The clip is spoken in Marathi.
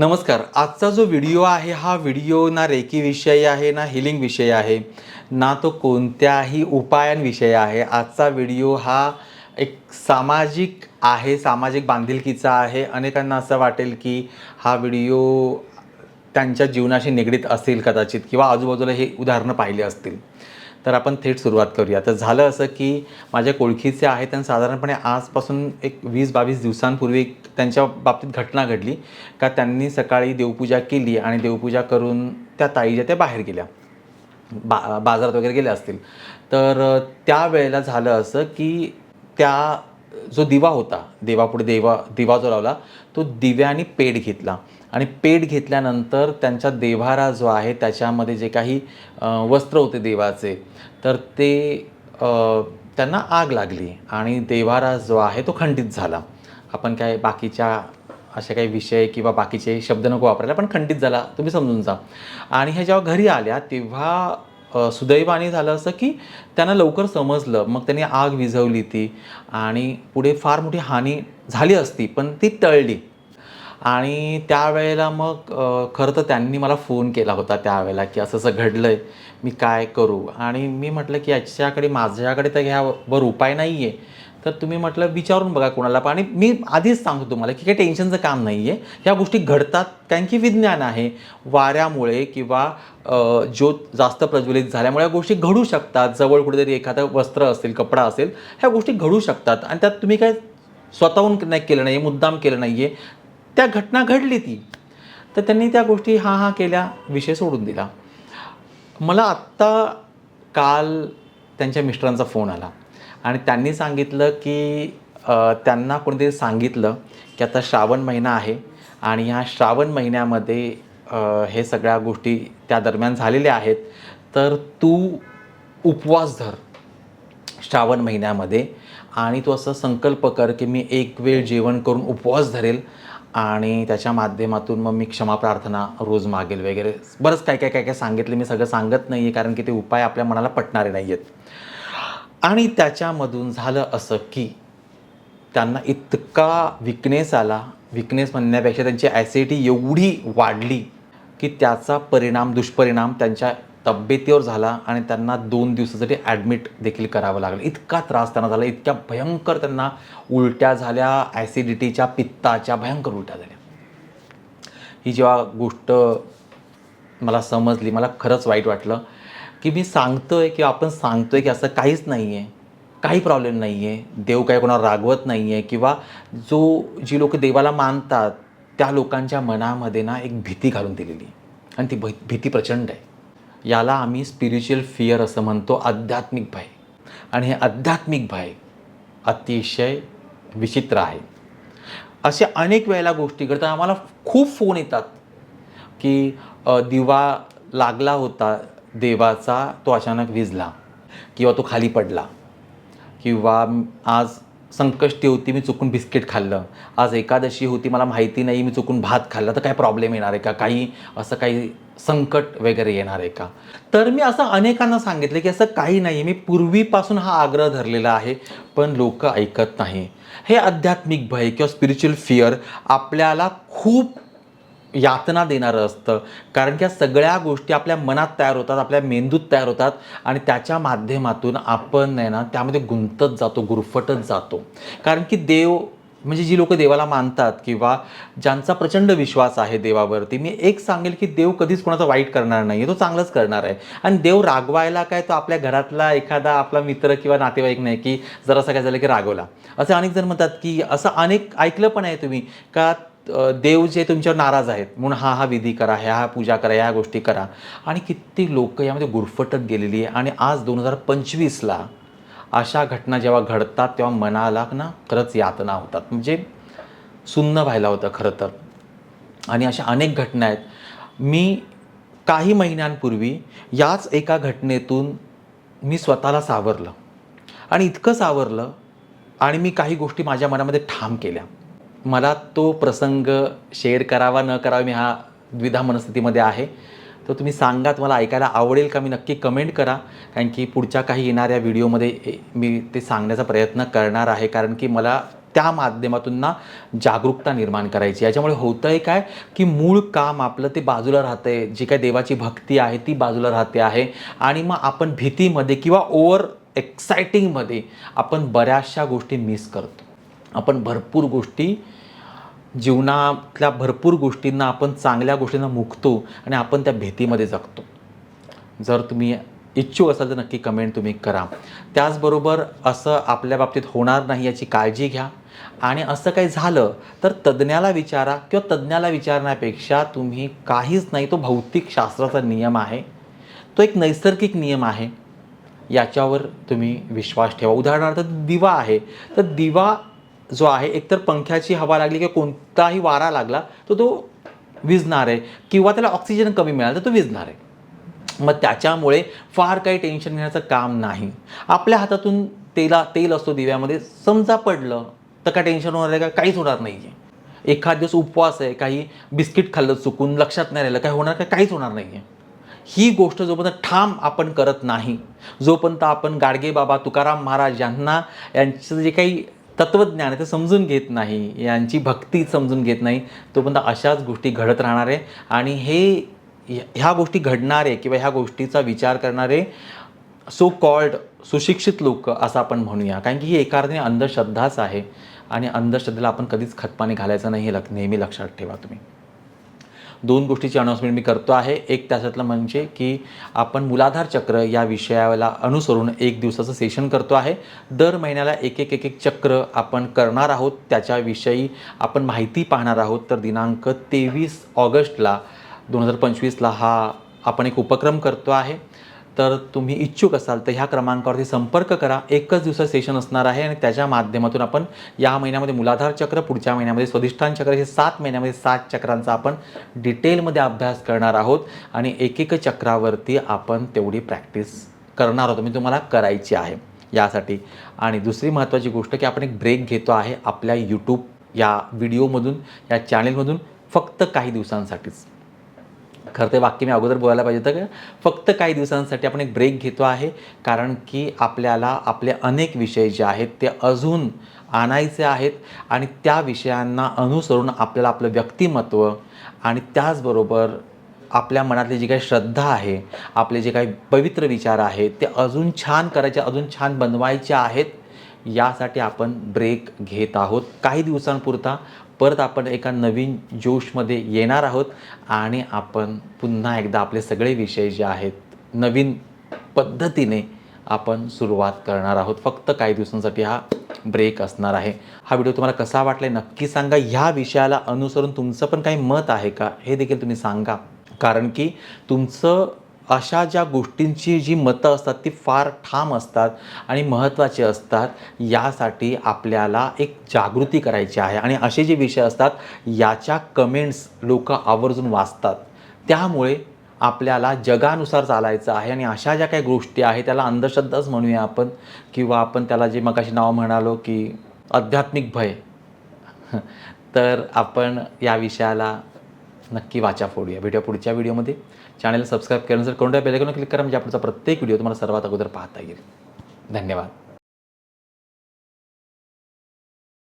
नमस्कार आजचा जो व्हिडिओ आहे हा व्हिडिओ ना रेकी विषयी आहे ना हिलिंग विषयी आहे ना तो कोणत्याही उपायांविषयी आहे. आजचा व्हिडिओ हा एक सामाजिक आहे सामाजिक बांधिलकीचा आहे. अनेकांना असं वाटेल की हा व्हिडिओ त्यांच्या जीवनाशी निगडीत असेल कदाचित किंवा आजूबाजूला हे उदाहरणं पाहिले असतील. तर आपण थेट सुरुवात करूया. तर झालं असं की माझ्या ओळखीचे आहेत आणि साधारणपणे आजपासून एक वीस बावीस दिवसांपूर्वी एक त्यांच्या बाबतीत घटना घडली. का त्यांनी सकाळी देवपूजा केली आणि देवपूजा करून त्या ताईच्या त्या बाहेर गेल्या. बा बाजारात वगैरे गेल्या असतील. तर त्यावेळेला झालं असं की त्या जो दिवा होता देवापुढे देवा दिवा जो लावला तो दिव्याने पेट घेतला. आणि पेट घेतल्यानंतर त्यांचा देव्हारा जो आहे त्याच्यामध्ये जे काही वस्त्र होते देवाचे तर ते त्यांना आग लागली आणि देव्हारा जो आहे तो खंडित झाला. आपण काय बाकीच्या असे काही विषय किंवा बाकीचे शब्द नको वापरायला पण खंडित झाला तुम्ही समजून जा. आणि हे जेव्हा घरी आल्या तेव्हा सुदैवाने झालं असं की त्यांना लवकर समजलं. मग त्यांनी आग विझवली ती आणि पुढे फार मोठी हानी झाली असती पण ती टळली. आणि त्यावेळेला मग खरं तर त्यांनी मला फोन केला होता त्यावेळेला की असं असं घडलं आहे मी काय करू? आणि मी म्हटलं की याच्याकडे माझ्याकडे तर ह्यावर उपाय नाही आहे तर तुम्ही म्हटलं विचारून बघा कोणाला पण. आणि मी आधीच सांगतो तुम्हाला की काही टेन्शनचं काम नाही आहे ह्या गोष्टी घडतात कारण की विज्ञान आहे. वाऱ्यामुळे किंवा ज्योत जास्त प्रज्वलित झाल्यामुळे या गोष्टी घडू शकतात. जवळ कुठेतरी एखादं वस्त्र असेल कपडा असेल ह्या गोष्टी घडू शकतात. आणि त्यात तुम्ही काय स्वतःहून नाही केलं नाही आहे मुद्दाम केलं नाही आहे त्या घटना घडली ती. तर त्यांनी त्या गोष्टी हा हा केल्या विषय सोडून दिला. मला आत्ता काल त्यांच्या मिस्टरांचा फोन आला. आणि त्यांनी सांगितलं की त्यांना कोणीतरी सांगितलं की आता श्रावण महिना आहे आणि ह्या श्रावण महिन्यामध्ये हे सगळ्या गोष्टी त्या दरम्यान झालेल्या आहेत. तर तू उपवास धर श्रावण महिन्यामध्ये आणि तू असं संकल्प कर की मी एक वेळ जेवण करून उपवास धरेल आणि त्याच्या माध्यमातून मग मी क्षमा प्रार्थना रोज मागेल वगैरे. बरंच काय काय काय काय सांगितले मी सगळं सांगत नाही आहे कारण की ते उपाय आपल्या मनाला पटणारे नाही आहेत आणि त्याच्यामधून झालं असं की त्यांना इतका विकनेस आला विकनेस म्हणण्यापेक्षा त्यांची ॲसिडिटी एवढी वाढली की त्याचा परिणाम दुष्परिणाम त्यांच्या तब्येतीवर झाला आणि त्यांना दोन दिवसासाठी ॲडमिट देखील करावं लागलं. इतका त्रास त्यांना झाला इतक्या भयंकर त्यांना उलट्या झाल्या ॲसिडिटीच्या पित्ताच्या भयंकर उलट्या झाल्या. ही जेव्हा गोष्ट मला समजली मला खरंच वाईट वाटलं की मी सांगतोय किंवा आपण सांगतोय की असं काहीच नाही आहे काही प्रॉब्लेम नाही आहे देव काही कोणावर रागवत नाही आहे किंवा जो जी लोक देवाला मानतात त्या लोकांच्या मनामध्ये ना एक भीती घालून दिलेली आणि ती भीती प्रचंड आहे. याला आम्ही स्पिरिच्युअल फिअर असं म्हणतो आध्यात्मिक भय. आणि हे आध्यात्मिक भय अतिशय विचित्र आहे. अशा अनेक वेळेला गोष्टी घडतात. आम्हाला खूप फोन येतात की दिवा लागला होता देवाचा तो अचानक विजला किंवा तो खाली पडला किंवा आज संकष्टी होती मी चुकून बिस्किट खाल्लं. आज एकादशी होती मला माहिती नाही मी चुकून भात खाल्ला तर काय प्रॉब्लेम येणार आहे का? काही असं काही संकट वगैरे येणार आहे का? तर मी असं अनेकांना सांगितलं की असं काही नाही मी पूर्वीपासून हा आग्रह धरलेला आहे पण लोक ऐकत नाही. हे आध्यात्मिक भय किंवा स्पिरिच्युअल फिअर आपल्याला खूप यातना देणारं असतं. कारण की या सगळ्या गोष्टी आपल्या मनात तयार होतात आपल्या मेंदूत तयार होतात आणि त्याच्या माध्यमातून आपण आहे ना त्यामध्ये गुंतत जातो गुरफटत जातो. कारण की देव म्हणजे जी लोक देवाला मानतात किंवा ज्यांचा प्रचंड विश्वास आहे देवावरती मी एक सांगेल की देव कधीच कोणाचा वाईट करणार नाही तो चांगलंच करणार आहे. आणि देव रागवायला काय तो आपल्या घरातला एखादा आपला मित्र किंवा नातेवाईक नाही की जरासा काय झालं की रागवला. असे अनेक जण म्हणतात की असं अनेक ऐकलं पण आहे तुम्ही का देव जे तुमच्यावर नाराज आहेत म्हणून हा हा विधी करा ह्या हा पूजा करा ह्या गोष्टी करा. आणि किती लोक यामध्ये गुरफटत गेलेली आहे. आणि आज दोन हजार पंचवीसला अशा घटना जेव्हा घडतात तेव्हा मनाला ना खरंच यातना होतात. म्हणजे सुन्न व्हायला होतं खरं तर. आणि अशा अनेक घटना आहेत. मी काही महिन्यांपूर्वी याच एका घटनेतून मी स्वतःला सावरलं. आणि इतकं सावरलं आणि मी काही गोष्टी माझ्या मनामध्ये ठाम केल्या. मला तो प्रसंग शेअर करावा न करावा मी हा द्विधा मनस्थितीमध्ये आहे. तर तुम्ही सांगा तुम्हाला ऐकायला आवडेल का? मी नक्की कमेंट करा. कारण की पुढच्या काही येणाऱ्या व्हिडिओमध्ये मी ते सांगण्याचा प्रयत्न करणार आहे. कारण की मला त्या माध्यमातून ना जागरूकता निर्माण करायची याच्यामुळे होतं आहे काय? की मूळ काम आपलं ते बाजूला राहतं आहे जी काय देवाची भक्ती आहे ती बाजूला राहते आहे. आणि मग आपण भीतीमध्ये किंवा ओव्हर एक्सायटिंगमध्ये आपण बऱ्याचशा गोष्टी मिस करतो. आपण भरपूर गोष्टी जीवनातल्या भरपूर गोष्टींना आपण चांगल्या गोष्टींना मुकतो आणि आपण त्या भीतीमध्ये जगतो. जर तुम्ही इच्छुक असाल तर नक्की कमेंट तुम्ही करा. त्याचबरोबर असं आपल्या बाबतीत होणार नाही याची काळजी घ्या. आणि असं काही झालं तर तज्ज्ञाला विचारा किंवा तज्ज्ञाला विचारण्यापेक्षा तुम्ही काहीच नाही तो भौतिक शास्त्राचा नियम आहे. तो एक नैसर्गिक नियम आहे. याच्यावर तुम्ही विश्वास ठेवा. उदाहरणार्थ दिवा आहे. तर दिवा जो आहे एकतर पंख्याची हवा लागली किंवा कोणताही वारा लागला तर तो विजणार आहे. किंवा त्याला ऑक्सिजन कमी मिळाला तर तो विजणार आहे. मग त्याच्यामुळे फार काही टेन्शन घेण्याचं काम नाही. आपल्या हातातून तेला तेल असतो दिव्यामध्ये. समजा पडलं तर काय टेन्शन होणार आहे का? काहीच होणार नाही आहे एखाद दिवस उपवास आहे काही बिस्किट खाल्लं चुकून लक्षात नाही राहिलं काय होणार का? काहीच होणार नाही आहे ही गोष्ट जोपर्यंत ठाम आपण करत नाही जोपर्यंत आपण गाडगे बाबा तुकाराम महाराज यांना यांचं जे काही तत्त्वज्ञान आहे ते समजून घेत नाही यांची भक्ती समजून घेत नाही तोपर्यंत अशाच गोष्टी घडत राहणार आहे आणि हे ह्या गोष्टी घडणारे किंवा ह्या गोष्टीचा विचार करणारे सो कॉल्ड सुशिक्षित लोक असं आपण म्हणूया. कारण की ही एका अर्थाने अंधश्रद्धाच आहे आणि अंधश्रद्धेला आपण कधीच खतपाणी घालायचं नाही हे लक नेहमी लक्षात ठेवा तुम्ही. दोन गोष्टीची अनाउन्समेंट मी करतो आहे. एक त्याच्यातलं म्हणजे की आपण मुलाधार चक्र या विषयाला अनुसरून एक दिवसाचं सेशन करतो आहे. दर महिन्याला एक एक एक एक चक्र आपण करणार आहोत. त्याच्याविषयी आपण माहिती पाहणार आहोत. तर दिनांक तेवीस ऑगस्टला दोन हजार पंचवीसला हा आपण एक उपक्रम करतो आहे. तर तुम्ही इच्छुक असाल तर ह्या क्रमांकावरती संपर्क करा. एकच दिवसात सेशन असणार आहे आणि त्याच्या माध्यमातून आपण या महिन्यामध्ये मुलाधार चक्र पुढच्या महिन्यामध्ये स्वधिष्ठान चक्र हे सात महिन्यामध्ये सात चक्रांचा आपण डिटेलमध्ये अभ्यास करणार आहोत आणि एक एक चक्रावरती आपण तेवढी प्रॅक्टिस करणार आहोत. मी तुम्हाला करायची आहे यासाठी. आणि दुसरी महत्त्वाची गोष्ट की आपण एक ब्रेक घेतो आहे आपल्या यूट्यूब या व्हिडिओमधून या चॅनेलमधून फक्त काही दिवसांसाठीच. खरं ते वाक्य मी अगोदर बोलायला पाहिजे होतं फक्त काही दिवसांसाठी आपण एक ब्रेक घेतो आहे कारण की आपल्याला आपले अनेक विषय जे आहेत ते अजून आणायचे आहेत आणि त्या विषयांना अनुसरून आपल्याला आपलं व्यक्तिमत्व आणि त्याचबरोबर आपल्या मनातली जी काही श्रद्धा आहे आपले जे काही पवित्र विचार आहेत ते अजून छान करायचे अजून छान बनवायचे आहेत यासाठी आपण ब्रेक घेत आहोत काही दिवसांपुरता. परत आपण एका नवीन जोशमध्ये येणार आहोत आणि आपण पुन्हा एकदा आपले सगळे विषय जे आहेत नवीन पद्धतीने आपण सुरुवात करणार आहोत. फक्त काही दिवसांसाठी हा ब्रेक असणार आहे. हा व्हिडिओ तुम्हाला कसा वाटला आहे नक्की सांगा. ह्या विषयाला अनुसरून तुमचं पण काही मत आहे का हे देखील तुम्ही सांगा. कारण की तुमचं अशा ज्या गोष्टींची जी मतं असतात ती फार ठाम असतात आणि महत्त्वाची असतात यासाठी आपल्याला एक जागृती करायची आहे. आणि असे जे विषय असतात याच्या कमेंट्स लोक आवर्जून वाचतात. त्यामुळे आपल्याला जगानुसार चालायचं आहे आणि अशा ज्या काही गोष्टी आहेत त्याला अंधश्रद्धाच म्हणूया आपण. किंवा आपण त्याला जे मगाशी नाव म्हणालो की आध्यात्मिक भय. तर आपण या विषयाला नक्की वाचा फोडूया भेटूया पुढच्या व्हिडिओमध्ये चॅनल सबस्क्राईब केल्यानंतर कोणत्या बेलेकॉन क्लिक करा म्हणजे आपला प्रत्येक व्हिडिओ तुम्हाला सर्वात अगोदर पाहता येईल. धन्यवाद.